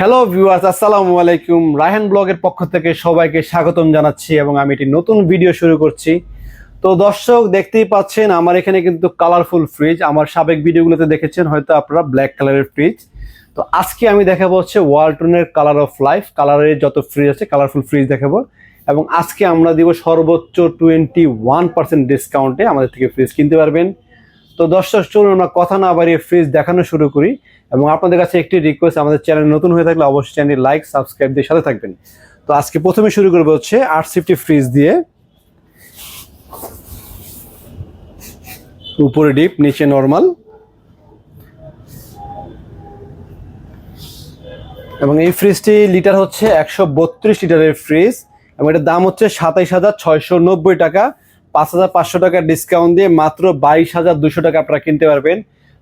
Hello viewers আসসালামু আলাইকুম। রায়হান ব্লগের পক্ষ থেকে সবাইকে স্বাগতম জানাচ্ছি এবং আমি একটি নতুন ভিডিও শুরু করছি। তো দর্শক, দেখতেই পাচ্ছেন, আমার এখানে কিন্তু কালারফুল ফ্রিজ আমার সাবেক ভিডিওগুলোতে দেখেছেন, হয়তো আপনারা ব্ল্যাক কালারের ফ্রিজ তো আজকে আমি দেখাবো হচ্ছে ওয়ালটনের কালার অফ লাইফ কালারের যত ফ্রিজ আছে কালারফুল ফ্রিজ দেখাবো। এবং আজকে আমরা দিব সর্বোচ্চ টোয়েন্টি ওয়ান পার্সেন্ট ডিসকাউন্টে আমাদের থেকে ফ্রিজ কিনতে পারবেন। তো দর্শক, চলুন আমরা কথা না বাড়িয়ে ফ্রিজ দেখানো শুরু করি এবং আপনাদের কাছে একটি রিকোয়েস্ট আমাদের চ্যানেল নতুন হয়ে থাকলে অবশ্যই চ্যানেল লাইক সাবস্ক্রাইব দিয়ে সাথে থাকবেন। তো আজকে প্রথমে শুরু করব হচ্ছে আট সিফটি ফ্রিজ দিয়ে। উপরে ডিপ নিচে নর্মাল এবং এই ফ্রিজটি লিটার হচ্ছে একশো বত্রিশ লিটারের ফ্রিজ এবং এটার দাম হচ্ছে সাতাইশ হাজার ছয়শো টাকা। পাঁচ হাজার পাঁচশো টাকা ডিসকাউন্ট দিয়ে মাত্র বাইশ হাজার দুশো টাকা আপনারা কিনতে পারবেন।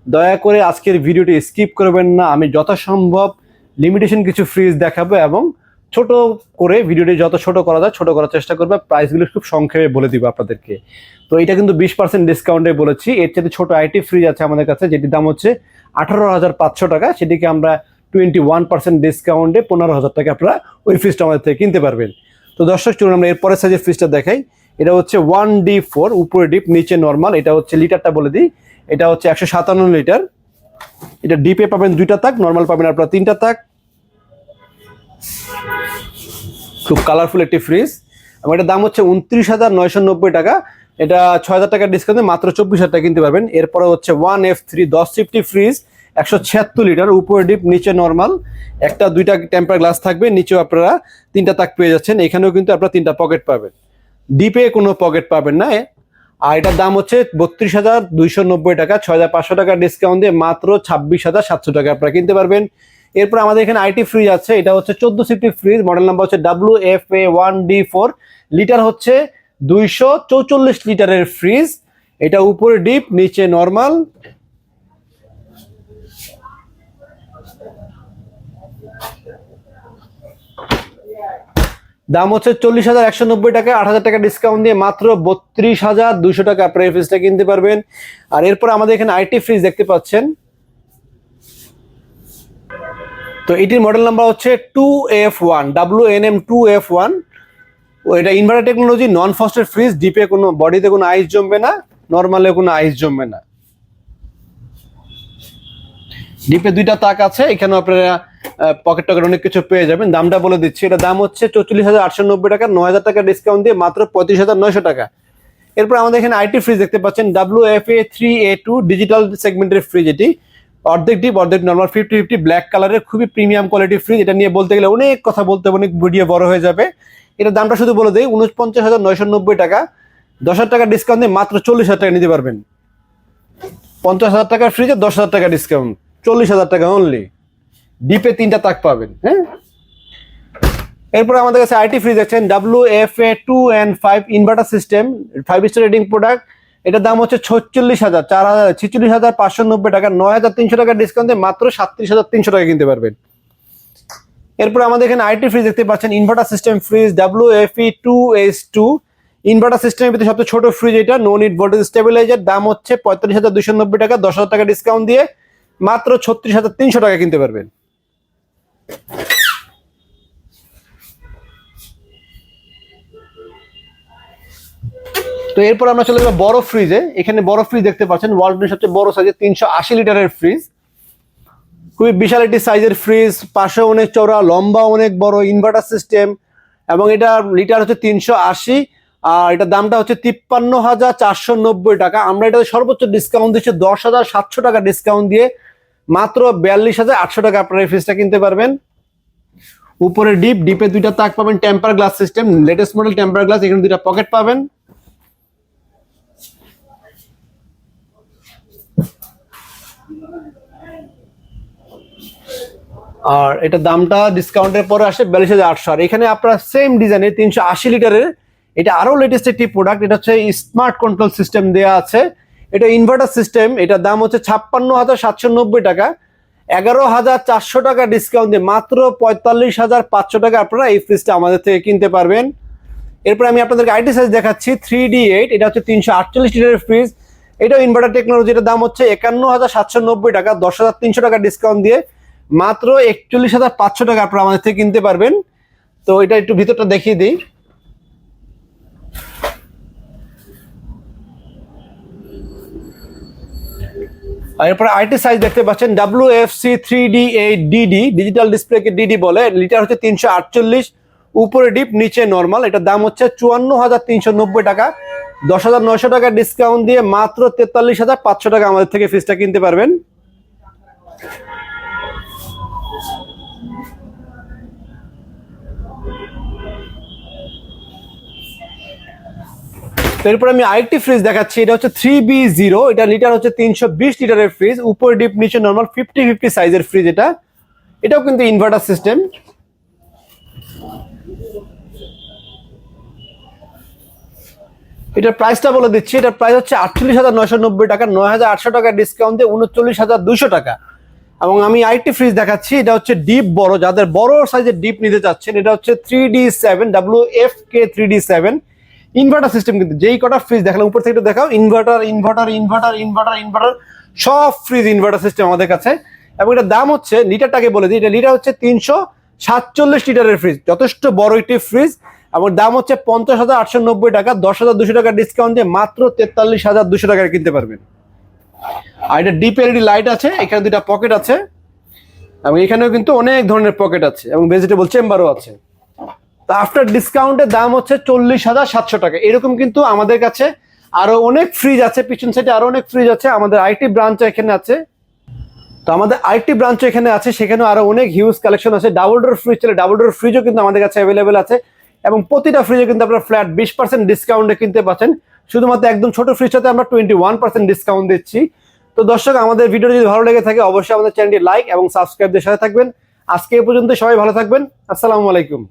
দয়া করে আজকের ভিডিওটি স্কিপ করবেন না। আমি যথাসম্ভব লিমিটেশন কিছু ফ্রিজ দেখাবো এবং ছোট করে ভিডিওটি যত ছোট করা যায়, ছোট করার চেষ্টা করবে। প্রাইসগুলো খুব সংক্ষেপে বলে দিব আপনাদেরকে। তো এটা কিন্তু বিশ পার্সেন্ট ডিসকাউন্টে বলেছি। এর চাইতে ছোট আইটি ফ্রিজ আছে আমাদের কাছে, যেটির দাম হচ্ছে আঠারো হাজার পাঁচশো টাকা। সেটিকে আমরা টোয়েন্টি ওয়ান পার্সেন্ট ডিসকাউন্টে পনেরো হাজার টাকা আপনারা ওই ফ্রিজটা আমাদের থেকে কিনতে পারবেন। তো দর্শক, চলুন আমরা এরপরের সাইজের ফ্রিজটা দেখাই। এটা হচ্ছে ওয়ান ডি ফোর উপরে ডিপ নিচে নর্মাল এটা হচ্ছে লিটারটা বলে দিই। এটা হচ্ছে একশো সাতান্ন লিটার। এটা ডিপে পাবেন দুইটা তাক নর্মাল পাবেন আপনারা তিনটা তাক। খুব কালারফুল একটি ফ্রিজ এবং এটার দাম হচ্ছে উনত্রিশ হাজার নয়শো নব্বই টাকা। এটা ছয় হাজার টাকার ডিসকাউন্টে মাত্র চব্বিশ হাজার টাকা কিনতে পারবেন। এরপরে হচ্ছে ওয়ান এফ থ্রি দশ ফিফটি ফ্রিজ একশো ছিয়াত্তর লিটার, উপরে ডিপ নিচে নর্মাল একটা, দুইটা টেম্পার গ্লাস থাকবে, নিচেও আপনারা তিনটা তাক পেয়ে যাচ্ছেন। এখানেও কিন্তু আপনারা তিনটা পকেট পাবেন। ডিপে কোনো পকেট পাবেন না আর এটার দাম হচ্ছে বত্রিশ হাজার দুইশো নব্বই টাকা, ছয় হাজার পাঁচশো টাকা ডিসকাউন্ট দিয়ে মাত্র ছাব্বিশ হাজার সাতশো টাকা আপনারা কিনতে পারবেন। এরপর আমাদের এখানে আইটি ফ্রিজ আছে, এটা হচ্ছে চোদ্দ সিফটি ফ্রিজ মডেল নাম্বার হচ্ছে W F A one D four litre হচ্ছে দুইশো চৌচল্লিশ লিটারের ফ্রিজ এটা উপরে ডিপ নিচে নর্মাল দাম হচ্ছে চল্লিশ হাজার একশো নব্বই টাকা, আট হাজার টাকা ডিসকাউন্ট দিয়ে মাত্র বত্রিশ হাজার দুশো টাকা আপনার এই ফ্রিজটা কিনতে পারবেন। আর এরপর আমাদের এখানে আইটি ফ্রিজ দেখতে পাচ্ছেন। তো এটির মডেল নাম্বার হচ্ছে two F one W N M two F one এটা ইনভার্টার টেকনোলজি নন ফস্টের ফ্রিজ ডিপে কোনো বডিতে কোনো আইস জমবে না নর্মালে কোনো আইস জমবে না। ডিপে দুইটা তাক আছে এখানে আপনারা পকেট টকেট অনেক কিছু পেয়ে যাবেন। দামটা বলে দিচ্ছি। এটা দাম হচ্ছে চৌচল্লিশ হাজার আটশো নব্বই টাকা নয় হাজার টাকা ডিসকাউন্ট দিয়ে মাত্র পঁয়ত্রিশ হাজার নয়শো টাকা। এরপর আমাদের এখানে আইটি ফ্রিজ দেখতে পাচ্ছেন W F A three A two digital সেগমেন্টের ফ্রিজ এটি। অর্ধেক ডিপ অর্ধেক নর্মাল ফিফটি ফিফটি ব্ল্যাক কালারের খুবই প্রিমিয়াম কোয়ালিটির ফ্রিজ এটা নিয়ে বলতে গেলে অনেক কথা বলতে হবে, অনেক ভিডিও বড় হয়ে যাবে। এটার দামটা শুধু বলে দেই উনপঞ্চাশ হাজার নয়শো নব্বই টাকা। দশ হাজার টাকা ডিসকাউন্ট দিয়ে মাত্র চল্লিশ হাজার টাকা নিতে পারবেন। পঞ্চাশ হাজার টাকার ফ্রিজে দশ হাজার টাকা ডিসকাউন্ট চল্লিশ হাজার টাকা অনলি ডিপে তিনটা তাক পাবেন হ্যাঁ? এরপর আমাদের কাছে আইটি ফ্রিজ আছেন W F A two and five inverter system five star rating product এটার দাম হচ্ছে ছচল্লিশ হাজার, চার হাজার, ছিচল্লিশ হাজার পাঁচশো নব্বই টাকা, নয় হাজার তিনশো টাকা ডিসকাউন্ট মাত্র সাতত্রিশ হাজার তিনশো টাকা কিনতে পারবেন। এরপর আমাদের এখানে আইটি ফ্রিজ দেখতে পাচ্ছেন inverter system fridge W F E two S two inverter সিস্টেমের ভিতরে সবচেয়ে ছোট ফ্রিজ এটা নো নিট ভোল্টেজ স্টেবিলাইজার দাম হচ্ছে পঁয়তাল্লিশ হাজার দুশো নব্বই টাকা, দশ হাজার টাকা ডিসকাউন্ট দিয়ে মাত্র ছত্রিশ হাজার তিনশো টাকা কিনতে পারবেন। তো এরপর আমরা চলে যাব বড় ফ্রিজে এখানে বড় ফ্রিজ দেখতে পাচ্ছেন। ওয়ার্ল্ডের সবচেয়ে বড় সাইজের তিনশো আশি লিটারের ফ্রিজ খুবই বিশাল একটি সাইজের ফ্রিজ পাশে অনেক চওড়া লম্বা অনেক বড় ইনভার্টার সিস্টেম এবং এটা লিটার হচ্ছে তিনশো আশি। আর এটার দামটা হচ্ছে তিপ্পান্ন হাজার চারশো নব্বই টাকা। আমরা এটা সর্বোচ্চ ডিসকাউন্ট দিচ্ছি দশ হাজার সাতশো টাকা ডিসকাউন্ট দিয়ে। মাত্র বিয়াল্লিশ হাজার আটশো টাকা আপনারা এই ফ্রিজটা কিনতে পারবেন। উপরে ডিপ, ডিপে দুইটা তাক পাবেন temper glass system latest model temper glass এখানে দুইটা পকেট পাবেন। আর এটা দামটা ডিসকাউন্টের পরে আসে বিয়াল্লিশ হাজার আটশো। আর এখানে আপনার সেম ডিজাইনের তিনশো আশি লিটারের এটা আরও লেটেস্ট একটি প্রোডাক্ট এটা হচ্ছে স্মার্ট কন্ট্রোল সিস্টেম দেওয়া আছে। এটা ইনভার্টার সিস্টেম এটার দাম হচ্ছে ছাপ্পান্ন হাজার সাতশো নব্বই টাকা। এগারো হাজার চারশো টাকা ডিসকাউন্ট দিয়ে মাত্র পঁয়তাল্লিশ হাজার পাঁচশো টাকা আপনারা এই ফ্রিজটা আমাদের থেকে কিনতে পারবেন। এরপর আমি আপনাদেরকে আইটি সাইজ দেখাচ্ছি থ্রি ডি এইট এটা হচ্ছে তিনশো আটচল্লিশ লিটারের ফ্রিজ এটাও ইনভার্টার টেকনোলজির দাম হচ্ছে একান্ন হাজার সাতশো নব্বই টাকা, দশ হাজার তিনশো টাকা ডিসকাউন্ট দিয়ে মাত্র একচল্লিশ হাজার পাঁচশো টাকা আপনারা আমাদের থেকে কিনতে পারবেন। তো এটা একটু ভিতরটা দেখিয়ে দিই। এরপরে আইটি সাইজ দেখতে পাচ্ছেন W F C three D eight DD digital ডিসপ্লেকে DD বলে। লিটার হচ্ছে তিনশো আটচল্লিশ, উপরে ডিপ নিচে নর্মাল এটার দাম হচ্ছে চুয়ান্ন হাজার তিনশো নব্বই টাকা। দশ হাজার নয়শো টাকা ডিসকাউন্ট দিয়ে মাত্র তেতাল্লিশ হাজার পাঁচশো টাকা আমাদের থেকে ফিজটা কিনতে পারবেন। এরপর আমি আরেকটি ফ্রিজ দেখাচ্ছি, এটা হচ্ছে থ্রি বি জিরো এটা লিটার হচ্ছে তিনশো বিশ লিটারের ফ্রিজ উপরে ডিপ নিচে নর্মাল ফিফটি ফিফটি সাইজের ফ্রিজ এটা। এটাও কিন্তু ইনভার্টার সিস্টেম এটার প্রাইসটা বলে দিচ্ছি, এটার প্রাইস হচ্ছে আটচল্লিশ হাজার নয়শো নব্বই টাকা, নয় হাজার আটশো টাকা ডিসকাউন্ট দিয়ে উনচল্লিশ হাজার দুশো টাকা। এবং আমি আরেকটি ফ্রিজ দেখাচ্ছি, এটা হচ্ছে ডিপ বড়, যাদের বড় সাইজের ডিপ নিতে চাচ্ছেন, এটা হচ্ছে three D seven W F K three D seven inverter system কিন্তু যেই কটা ফ্রিজ দেখালাম, উপর থেকে দেখাও inverter inverter inverter inverter inverter সব ফ্রিজ ইনভার্টার সিস্টেম আমাদের কাছে। এবং এটার দাম হচ্ছে, লিটারটাকে বলে দিই, এটা লিটার হচ্ছে তিনশো সাতচল্লিশ লিটারের ফ্রিজ যথেষ্ট বড় একটি ফ্রিজ এবং দাম হচ্ছে পঞ্চাশ হাজার আটশো নব্বই টাকা, দশ হাজার দুশো টাকা ডিসকাউন্ট দিয়ে মাত্র তেতাল্লিশ হাজার দুশো টাকায় কিনতে পারবেন। আর এটা ডিপ এলইডি লাইট আছে, এখানে দুইটা পকেট আছে। এবং এখানেও কিন্তু অনেক ধরনের পকেট আছে, এবং ভেজিটেবল চেম্বারও আছে। আফটার ডিসকাউন্টের দাম হচ্ছে চল্লিশ হাজার সাতশো টাকা। এরকম কিন্তু আমাদের কাছে আরও অনেক ফ্রিজ আছে, পিছন সাইডে আরও অনেক ফ্রিজ আছে, আমাদের আইটি ব্রাঞ্চ এখানে আছে। তো আমাদের আইটি ব্রাঞ্চ এখানে আছে, সেখানেও আরও অনেক হিউজ কালেকশন আছে। ডাবল ডোর ফ্রিজ চলে ডাবল ডোর ফ্রিজও কিন্তু আমাদের কাছে অ্যাভেলেবেল আছে। এবং প্রতিটা ফ্রিজে কিন্তু আপনার ফ্ল্যাট বিশ পার্সেন্ট ডিসকাউন্টে কিনতে পাচ্ছেন। শুধুমাত্র একদম ছোট ফ্রিজটাতে আমরা টোয়েন্টি ওয়ান পার্সেন্ট ডিসকাউন্ট দিচ্ছি। তো দর্শক, আমাদের ভিডিও যদি ভালো লেগে থাকে, অবশ্যই আমাদের চ্যানেলটি লাইক এবং সাবস্ক্রাইবদের সাথে থাকবেন। আজকে এ পর্যন্ত সবাই ভালো থাকবেন। আসসালামু আলাইকুম।